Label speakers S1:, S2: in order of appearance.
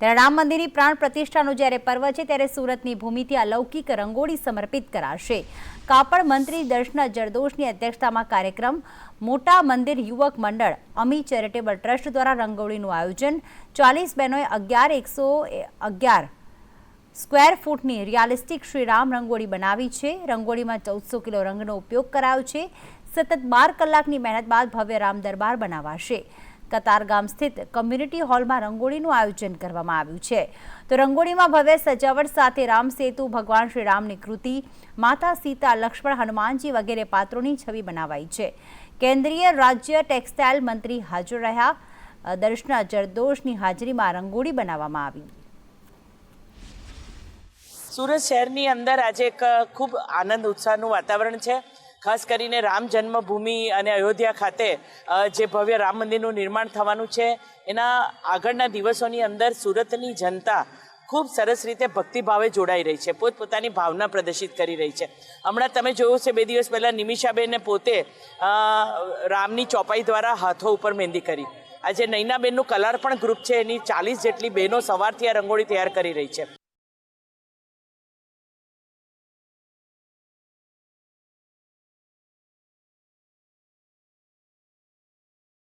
S1: ત્યારે રામ મંદિરની પ્રાણ પ્રતિષ્ઠાનો જ્યારે પર્વ છે, ત્યારે સુરતની ભૂમિથી અલૌકિક રંગોળી સમર્પિત કરાશે. કાપડ મંત્રી દર્શના જરદોશની અધ્યક્ષતામાં કાર્યક્રમ, મોટા મંદિર યુવક મંડળ, અમી ચેરિટેબલ ટ્રસ્ટ દ્વારા રંગોળીનું આયોજન, ચાલીસ બહેનોએ અગિયાર એકસો અગિયાર સ્ક્વેર ફૂટની રિયાલિસ્ટિક શ્રીરામ રંગોળી બનાવી છે. રંગોળીમાં ચૌદસો કિલો રંગનો ઉપયોગ કરાયો છે. સતત બાર કલાકની મહેનત બાદ ભવ્ય રામ દરબાર બનાવાશે. કતારગામ સ્થિત કમ્યુનિટી હોલમાં રંગોળીનું આયોજન કરવામાં આવ્યું છે. તો રંગોળીમાં ભવ્ય સજાવટ સાથે રામ સેતુ, ભગવાન શ્રી રામની કૃતિ, માતા સીતા, લક્ષ્મણ હનુમાનજી વગેરે પાત્રોની છબી બનાવાઈ છે. કેન્દ્રીય રાજ્ય ટેક્સટાઇલ મંત્રી હાજર રહ્યા. દર્શના જરદોશની હાજરીમાં રંગોળી બનાવવામાં આવી.
S2: સુરત શહેરની અંદર આજે એક ખૂબ આનંદ, ઉત્સાહનું વાતાવરણ છે. ખાસ કરીને રામ જન્મભૂમિ અને અયોધ્યા ખાતે જે ભવ્ય રામ મંદિરનું નિર્માણ થવાનું છે, એના આગળના દિવસોની અંદર સુરતની જનતા ખૂબ સરસ રીતે ભક્તિભાવે જોડાઈ રહી છે, પોતપોતાની ભાવના પ્રદર્શિત કરી રહી છે. હમણાં તમે જોયું છે બે દિવસ પહેલાં નિમિષાબેને પોતે રામની ચોપાઈ દ્વારા હાથો ઉપર મહેંદી કરી. આજે નૈનાબેનનું કલર પણ ગ્રુપ છે, એની ચાલીસ જેટલી બહેનો સવારથી આ રંગોળી તૈયાર કરી રહી છે.